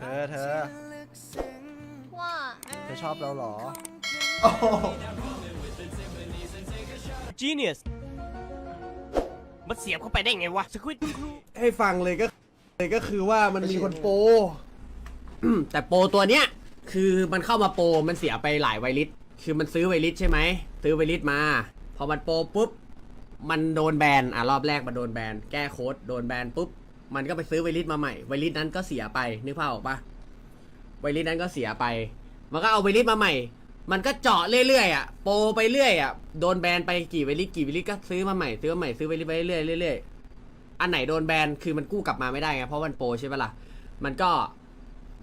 เธอเธอว่า เธอชอบเราเหรอโอ้โห Genius มันเสียบเข้าไปได้ไงวะสควิตให้ฟังเลยก็เลยก็คือว่ามันมีคนโปรแต่โปรตัวเนี้ยคือมันเข้ามาโปรมันเสียไปหลายไวลิตคือมันซื้อไวลิตใช่ไหมซื้อไวลิตมาพอมันโปรปุ๊บมันโดนแบนอะรอบแรกมันโดนแบนแก้โค้ดโดนแบนปุ๊บ มันก็ไปซื้อไวลิตมาใหม่ไวลิตนั้นก็เสียไปนึกภาพออกปะไวลิตนั้นก็เสียไป มันก็เอาไวลิตมาใหม่ มันก็เจาะเรื่อยๆอะโปรไปเรื่อยอะโดนแบนไปกี่ไวลิตกี่ไวลิตก็ซื้อมาใหม่ซื้อมาใหม่ซื้อไวลิตไปเรื่อยๆเรื่อยๆอันไหนโดนแบนคือมันกู้กลับมาไม่ได้ไงเพราะมันโปรใช่ปะล่ะมันก็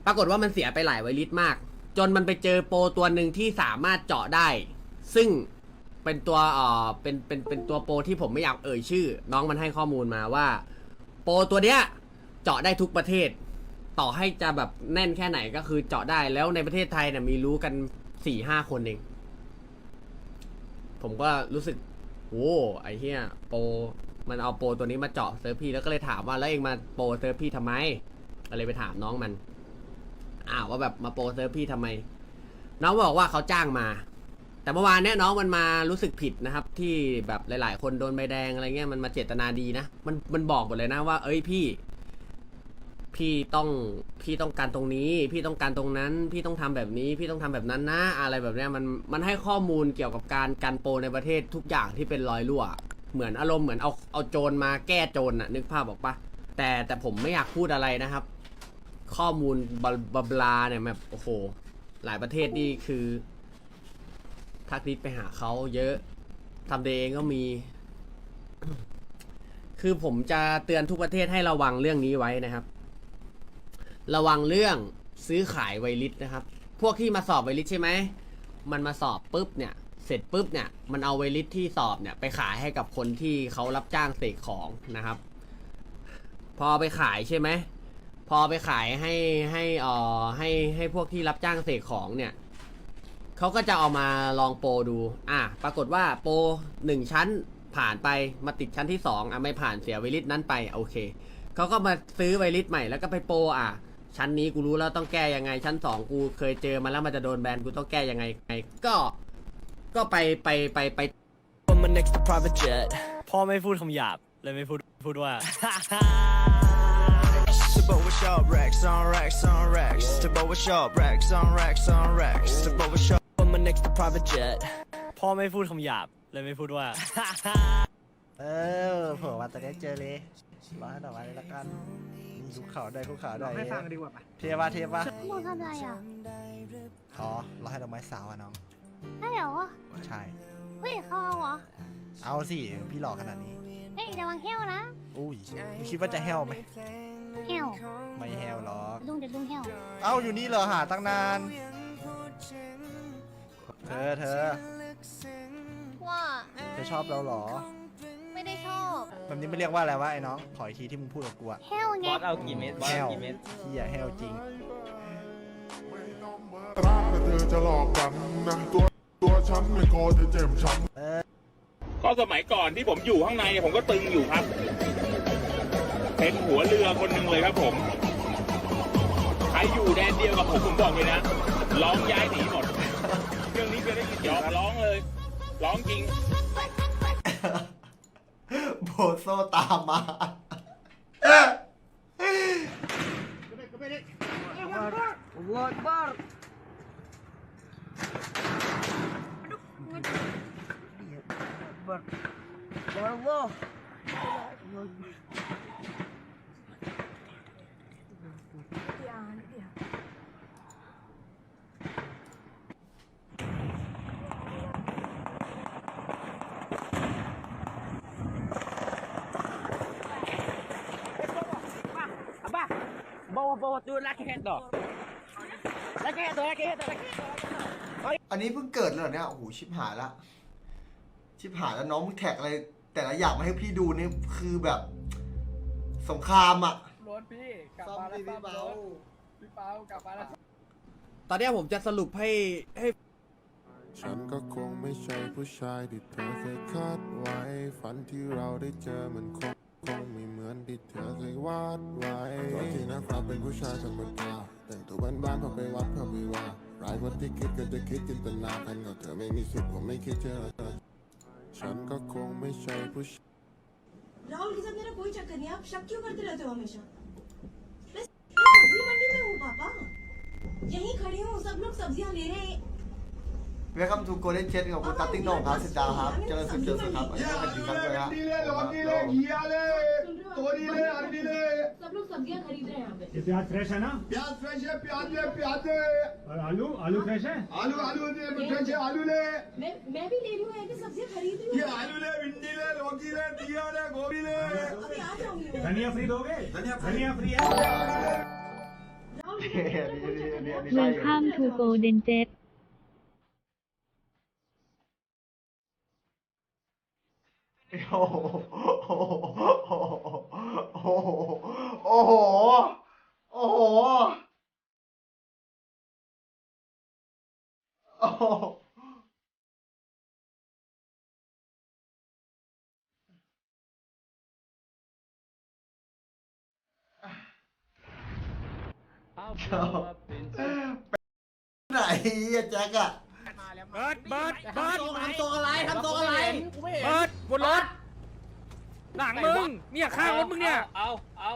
ปรากฏว่ามันเสียไปหลายไวลิตมาก จนมันไปเจอโปรตัวหนึ่งที่สามารถเจาะได้ ซึ่งเป็นตัวเอ่อเป็นเป็นเป็นตัวโปรที่ผมไม่อยากเอ่ยชื่อ น้องมันให้ข้อมูลมาว่า โปรตัวเนี้ยเจาะได้ทุกประเทศ ต่อให้จะแบบแน่นแค่ไหนก็คือเจาะได้แล้วในประเทศไทยเนี่ยมีรู้กันสี่ห้าคนเอง ผมก็รู้สึกโอ้ไอ้เหี้ยโปรมันเอาโปรตัวนี้มาเจาะเซิร์ฟพี่แล้วก็เลยถามว่าแล้วเองมาโปรเซิร์ฟพี่ทำไมก็เลยไปถามน้องมันอ้าวว่าแบบมาโปรเซิร์ฟพี่ทำไม น้องบอกว่าเขาจ้างมา แต่เมื่อวานเนี้ยน้องมันมารู้สึกผิดนะครับที่แบบหลาย ๆ คนโดนใบแดงอะไรเงี้ยมันมาเจตนาดีนะ มันมันบอกหมดเลยนะว่า เอ้ยพี่ พี่ต้องพี่ต้องการตรงนี้ พี่ต้องการตรงนั้น พี่ต้องทำแบบนี้ พี่ต้องทำแบบนั้นนะ อะไรแบบเนี้ยมันมันให้ข้อมูลเกี่ยวกับการการโปรในประเทศทุกอย่างที่เป็นรอยรั่ว เหมือนอารมณ์เหมือนเอาเอาโจรมาแก้โจรน่ะนึกภาพบอกปะแต่แต่ผมไม่อยากพูดอะไรนะครับ ข้อมูลบลบลบลาเนี่ยแบบโอ้โห หลายประเทศนี่คือ ทักนิดไปหาเขาเยอะ ทำเองก็มี คือผมจะเตือนทุกประเทศให้ระวังเรื่องนี้ไว้นะครับ ระวังเรื่องซื้อขายไวลิสนะครับ พวกที่มาสอบไวลิสใช่ไหม มันมาสอบปุ๊บเนี่ย เสร็จปุ๊บเนี่ย มันเอาไวลิสที่สอบเนี่ย ไปขายให้กับคนที่เขารับจ้างเสกของนะครับ พอไปขายใช่ไหม พอไปขายให้ให้เอ่อให้ให้พวกที่รับจ้างเสกของเนี่ย เขาก็จะเอามาลองโปรดู อะ ปรากฏว่าโปรหนึ่งชั้นผ่านไปมาติดชั้นที่สองอะไม่ผ่านเสียไวลิสนั้นไปโอเคเขาก็มาซื้อไวลิสใหม่แล้วก็ไปโปรอะ ชั้นนี้กูรู้แล้วต้องแก้ยังไง ชั้นสองกูเคยเจอมาแล้วมันจะโดนแบนกูต้องแก้ยังไงไงก็ก็ไปไปไปไปมัน next private jet พ่อไม่พูดคำหยาบเลยไม่พูดพูดว่า To blow a shop, racks on racks on racks. To blow a shop, racks on racks on racks. To blow a shop. มัน next private jet พ่อไม่พูดคำหยาบเลยไม่พูดว่า เออเผื่อวันจะได้เจอเลยรอให้ดอกไม้เลยละกันนี่คุกเข่าได้คุกเข่าได้ให้ฟังดีกว่าปะเทียบวะเทียบวะมึงทำอะไรอะอ๋อรอให้ดอกไม้สาวอะน้องได้เหรอใช่เฮ้ยเขาเอาเหรอเอาสิพี่หลอกขนาดนี้เฮ้ยระวังแห้วนะอุ้ยมึงคิดว่าจะแฮวไหมแห้วไม่แฮวหรอกลุงเดี๋ยวลุงแห้วเอ้าอยู่นี่เหรอหาตั้งนาน เธอเธอว่าเธอชอบเราเหรอ ไม่ได้ชอบแบบนี้ไม่เรียกว่าอะไรวะไอ้น้อง ขออีกทีที่มึงพูดกับกูอะแห้วไงบอสเอากี่เม็ดบอสแฮเอาวกี่เม็ด เฮียแฮวจริงรักแต่เธอจะหลอกกันนะตัวตัวฉันไม่คอจะเจ็บช้ำ ก็สมัยก่อนที่ผมอยู่ข้างในเนี่ยผมก็ตึงอยู่ครับ เป็นหัวเรือคนหนึ่งเลยครับผม ใครอยู่แดนเดียวกับผมผมบอกเลยนะ ร้องย้ายหนีหมด ร้องจริง โบโซตามมา bawa tu laki hedo. laki hedo, laki hedo, laki hedo. อันนี้เพิ่งเกิดเลยเหรอเนี่ย โอ้โห ชิบหายละ ชิบหายแล้วน้องมึงแท็กอะไร แต่ละอย่างมาให้พี่ดูนี่คือแบบ สงครามอะรถพี่กลับมาแล้วซ่อมรถพี่เปากลับมาแล้ว ตอนเนี้ยผมจะสรุปให้ให้ ฉันก็คงไม่ใช่ผู้ชายที่เธอเคยคาดไว้ ฝันที่เราได้เจอมันคง คงไม่เหมือนที่เธอเคยวาดไว้ตอนที่นะครับเป็นผู้ชายธรรมดา แต่ บ้านพอไปวัดพอไปว่าหลายคนที่คิดก็จะคิดจินตนากันก็เธอไม่มีสิทธิ์ผมไม่คิดเชื่อฉันก็คงไม่ใช่ผู้ชาย राहुल के साथ मेरा कोई चक्कर नहीं आप शक क्यों करते रहते हो हमेशा मैं मैं सब्जी मंडी में हूँ पापा यहीं खड़ी हूँ सब लोग सब्जियाँ ले रहे हैं เวลคัมทูโกลเด้นเชนของคุณตัตติ้งโหน่งครับสิบดาวครับเจริญสุขเจริญสุขครับอันนี้ก็เป็นกันด้วยฮะ तोरी ले अरबी ले सब लोग सब्जियाँ खरीद रहे हैं यहाँ पे ये प्याज फ्रेश है ना प्याज फ्रेश है प्याज ले प्याज ले और आलू आलू फ्रेश है आलू आलू ले फ्रेश है आलू ले मैं मैं भी ले रही हूँ यहाँ पे सब्जियाँ खरीद रही ये हूँ आलू ले भिंडी ले लौकी ले दिया ले गोभी ले अभी आ जाऊंगी मैं धनिया फ्री दोगे धनिया फ्री है राहुल के อันนี้อันนี้อันนี้ เว ได้ ล อยู่ คัมทูโกเดนเจ็ โอ้โหโอ้โห โอ้โห โอ้โหโอ้โหไหนอะแจ็คอะเบิร์ดเบิร์ดเบิร์ดทำตัวอะไรทำตัวอะไร เบิร์ดบนรถ หลังมึง เนี่ยข้างรถมึงเนี่ย เอาเอา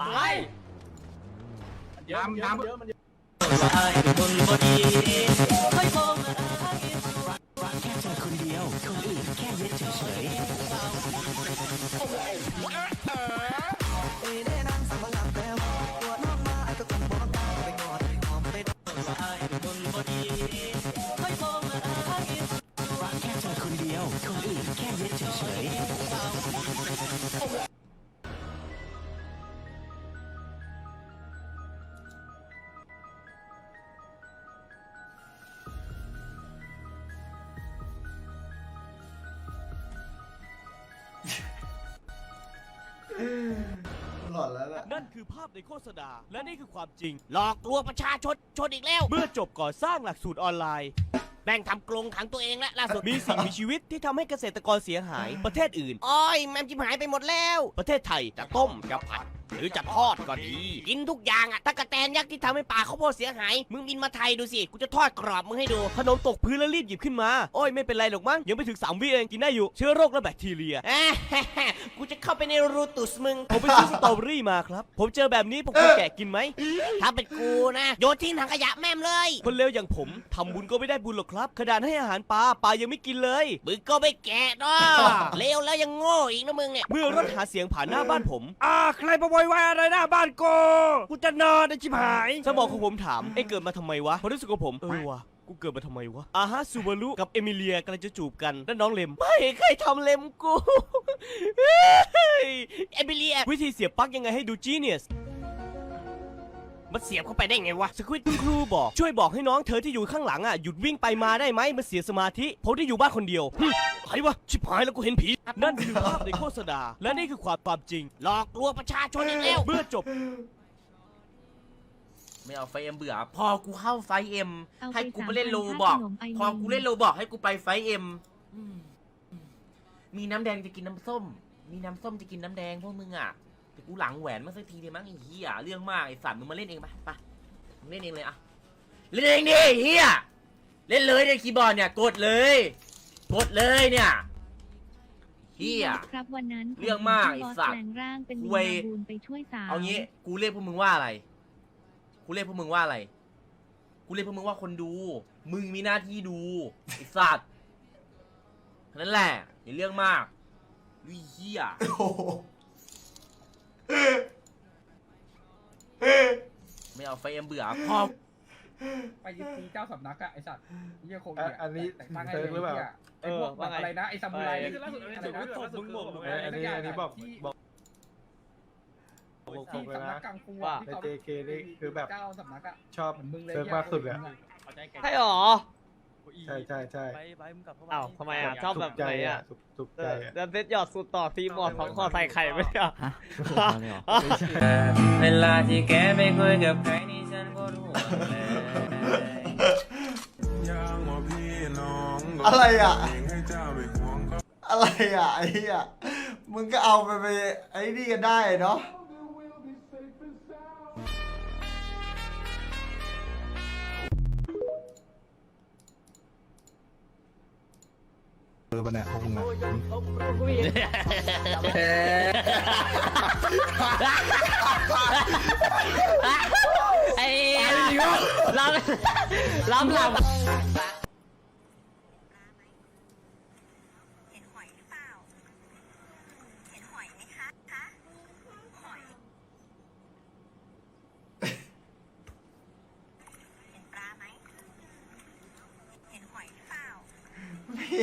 ตายยามยามหลอนแล้วแหละนั่นคือภาพในโฆษณาและนี่คือความจริง หลอกลวงประชาชนชนอีกแล้ว เมื่อจบก่อสร้างหลักสูตรออนไลน์แบ่งทำกรงขังตัวเองและล่าสุดมีสิ่งมีชีวิตที่ทำให้เกษตรกรเสียหายประเทศอื่น อ้อยแมมจิมหายไปหมดแล้ว ประเทศไทยจะต้มจะผัด หรือจะทอดก็ดี กินทุกอย่างอะตะกะแตนยักษ์ที่ทำให้ป่าข้าวโพดเสียหาย มึงบินมาไทยดูสิ กูจะทอดกรอบมึงให้ดู ขนมตกพื้นแล้วรีบหยิบขึ้นมา โอ้ยไม่เป็นไรหรอกมั้ง ยังไม่ถึง3วิเองกินได้อยู่ เชื้อโรคและแบคทีเรียกูจะเข้าไปในรูตุสมึง ผมไปซื้อสตรอเบอรี่มาครับ ผมเจอแบบนี้ผมควรแกะกินไหม ถ้าเป็นกูนะ โยนทิ้งถังขยะแม่มเลย คนเลวอย่างผมทำบุญก็ไม่ได้บุญหรอกครับ ขนาดให้อาหารปลาปลายังไม่กินเลย มึงก็ไม่แกะเนาะเลวแล้วยังโง่อีกนะมึงเนี่ย เมื่อรถหาเสียงผ่านหน้าบ้านผม อ่า ใครมาโวยวายอะไรหน้าบ้านกูกูจะนอนไอ้ชิบหายสมองของผมถามไอ้เกิดมาทำไมวะความรู้สึกของผมเออวะกูเกิดมาทำไมวะอาฮะซูบารุกับเอมิเลียกำลังจะจูบกันแล้วน้องเลมไม่ใครทำเลมกูเฮ้ยเอมิเลียวิธีเสียบปลั๊กยังไงให้ดูจีเนียส มันเสียบเข้าไปได้ไงวะสควิตคุณครูบอกช่วยบอกให้น้องเธอที่อยู่ข้างหลังอะหยุดวิ่งไปมาได้ไหมมันเสียสมาธิผมที่อยู่บ้านคนเดียวหึใครวะชิบหายแล้วกูเห็นผี นั่นคือภาพในโฆษณาและนี่คือความความจริง หลอกลวงประชาชนอีกแล้ว เมื่อจบ ไม่เอาไฟเอ็มเบื่อ พอกูเข้าไฟเอ็มเอาไปให้กูไปเล่น3,000โลบอก ค่าขนมไอพอเย็นกูเล่นโลบอกให้กูไปไฟเอ็มอืมอืมมีน้ำแดงจะกินน้ำส้ม มีน้ำส้มจะกินน้ำแดงพวกมึงอะ แต่กูหลังแหวนมาสักทีเดียวมั้งไอ้เหี้ยเรื่องมากไอ้สัตว์มึงมาเล่นเองไปไปมึงเล่นเองเลยอะเล่นเองดิไอ้เหี้ยเล่นเลยเนี่ยคีย์บอร์ดเนี่ยกดเลย กดเลยเนี่ยเหี้ยครับวันนั้นผเรื่องมากไอ้บอสสัตว์แปลงร่างเป็นลิงเว้ยบาบูนไปช่วยสาวเอางี้กูเรียกพวกมึงว่าอะไรกูเรียกพวกมึงว่าอะไรกูเรียกพวกมึงว่าคนดู มึงมีหน้าที่ดูไอ้สัตว์นั่นแหละอย่าเรื่องมากลุยเฮียโอ้โห ไม่เอาไฟเอ็มเบื่อพอไปยึดตีเจ้าสำนักอะไอสัตว์เยี่ยโคงอันนี้แต่งตั้งให้เซิร์ฟหรือเปล่า ไอพวกแบบอะไรนะไอซามูไรเออนี่คือล่าสุดอะไรนะตบมึงหมดเลยอันนี้อันนี้บอกบอกบอกที่เลยสำนันะกกังฟูว่าที่เขาใน JK นี่คือแบบเจ้าสำนักอะชอบเหมือนมึงเลยเซิร์ฟมากสุดเลยใช่หรอ ใช่ใช่ใช่ไปไปมึงกลับเข้ามาอ้าวทำไมอะชอบแบบถูกใจไหนอะถูกถูกใจอะ เดินเซ็ตหยอดสุดต่อซีหมอดสองคอใส่ไข่ไหมอะเวลาที่แกไม่คุยกับใครนี่ฉันก็รู้อะไรอะ อะไรอะไอ้เหี้ยมึงก็เอาไปไปไอ้นี่กันได้เนาะ เออปะเนี่ยพวกมึงอะไอ้เราล้ำหลับ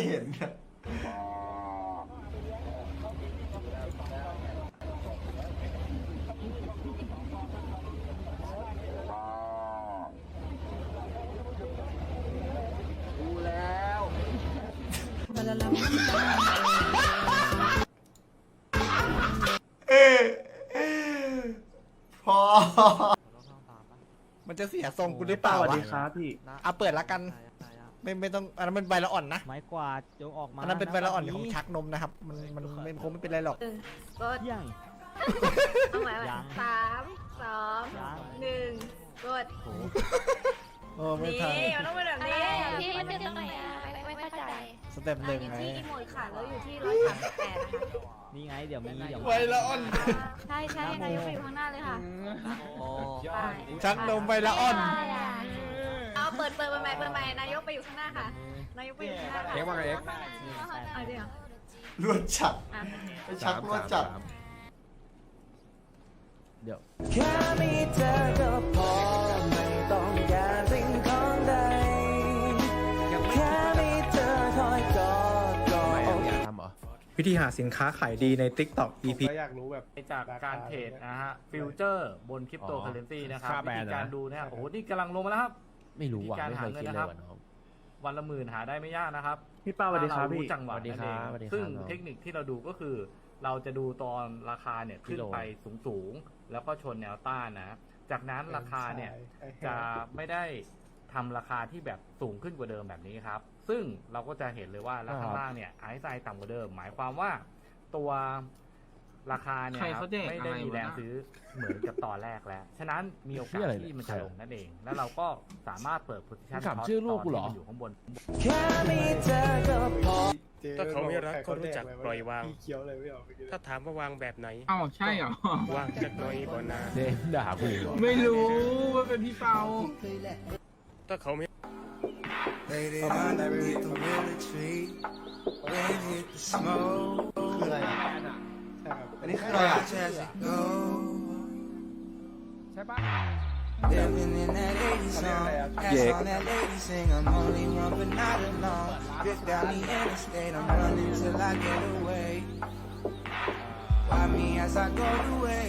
เห็นอะเอ๊ะพอ มันจะเสียทรงกูหรือเปล่าวะสวัสดีครับพี่ อะเปิดละกัน ไม่ไม่ต้องอันนั้นมันใบละอ่อนนะไม้กวาดจงออกมาอันนั้นเป็นใบละอ่อนของชักนมนะครับ มันมันไม่คงไม่เป็นไรหรอกกดยังเอาใหม่ยัง สามสองยังหนึ่งกดโอ้ไม่ทันนี่มันต้องเป็นแบบนี้พี่มันเป็นตรงไหนอะไม่ไม่เข้าใจสเต็ปหนึ่งไงที่อีโมดค่ะแล้วอยู่ที่ร้อยสามสิบแปดนะคะนี่ไงเดี๋ยวมีเดี๋ยวมีใบละอ่อน ใช่ใช่นายกไปอยู่ข้างหน้าเลยค่ะโอ้ ไปชักนมใบละอ่อนเอา เปิดเปิดเปิดใหม่เปิดใหม่นายกไปอยู่ข้างหน้าค่ะ นายกไปอยู่ข้างหน้าค่ะเอ็กซ์ว่าไงเอ็กซ์ เอาเดี๋ยวรวดจัดอะไปชักรวดจัดเดี๋ยวแค่มีเธอก็พอไม่ต้องการสิ่งของใดแค่มีเธอคอยกอดกอด วิธีหาสินค้าขายดีใน TikTok ผม EP ก็อยากรู้แบบ จากการเทรดนะฮะฟิวเจอร์บนคริปโตเคอเรนซีนะครับค่าวิแบรนธีด์การนะดูนะฮะโอ้โหนี่กำลังลงมาแล้วครับ ไม่รู้ว่ะวิธีการไม่หาเคยเงินคิดนะเลครับยว่ะน้อง วันละหมื่นหาได้ไม่ยากนะครับพี่ป้าสวัสดีครับถ้าเาพี่ จังหวะสวัสดีนั่นคเองรับสวัสดีครับซึ่งน้องเทคนิคที่เราดูก็คือ เราจะดูตอนราคาเนี่ยขึ้นไปสูงสูงๆแล้วก็ชนแนวต้านนะ จากนั้นราคาเนี่ย จะไม่ได้ทำราคาที่แบบสูงขึ้นกว่าเดิมแบบนี้ครับ ซึ่งเราก็จะเห็นเลยว่าราคาล่างเนี่ยไอซ์ไซต่ำกว่าเดิม หมายความว่าตัว ราคาเนี่ยครับไม่ได้มีแรงซื้อเหมือนกับตอนแรกแล้ว ฉะนั้นมีโอกาสที่มันจะลงนั่นเอง แล้วเราก็สามารถเปิด position ถามชื่อลูกกูเหรอ ตนที่มันอยู่ข้างบนแค่มีเธอก็พอถ้าเขาไม่รักก็รู้จักปล่อยวาง พี่เคี้ยวเลยไม่ออกเมื่อกี้ถ้าถามว่าวางแบบไหนอ้าวใช่เหรอ วางจักหน้อยบ่นาเจ๊ด่ากูอีกเหรอไม่รู้ว่าเป็นพี่เปา ถ้าเขาไม่คืออะไรอะ อันนี้คืออะไรอะ ใช่ปะ Living in that 80s song. That song that lady sing. I'm only one but not alone. Drift down the interstate. I'm running till I get away. Why me as I go the way?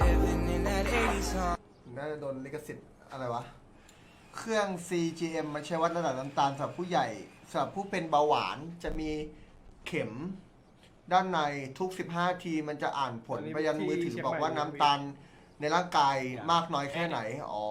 Living in that 80s song. น่าจะโดนลิขสิทธิ์อะไรวะ เครื่อง CGM มันใช้วัดระดับน้ำตาลสำหรับผู้ใหญ่สำหรับผู้เป็นเบาหวานจะมีเข็ม ด้านในทุก 15 ทีมันจะอ่านผลไปยันมือถือบอกว่าน้ำตาลในร่างกายมากน้อยแค่ไหน อ๋อ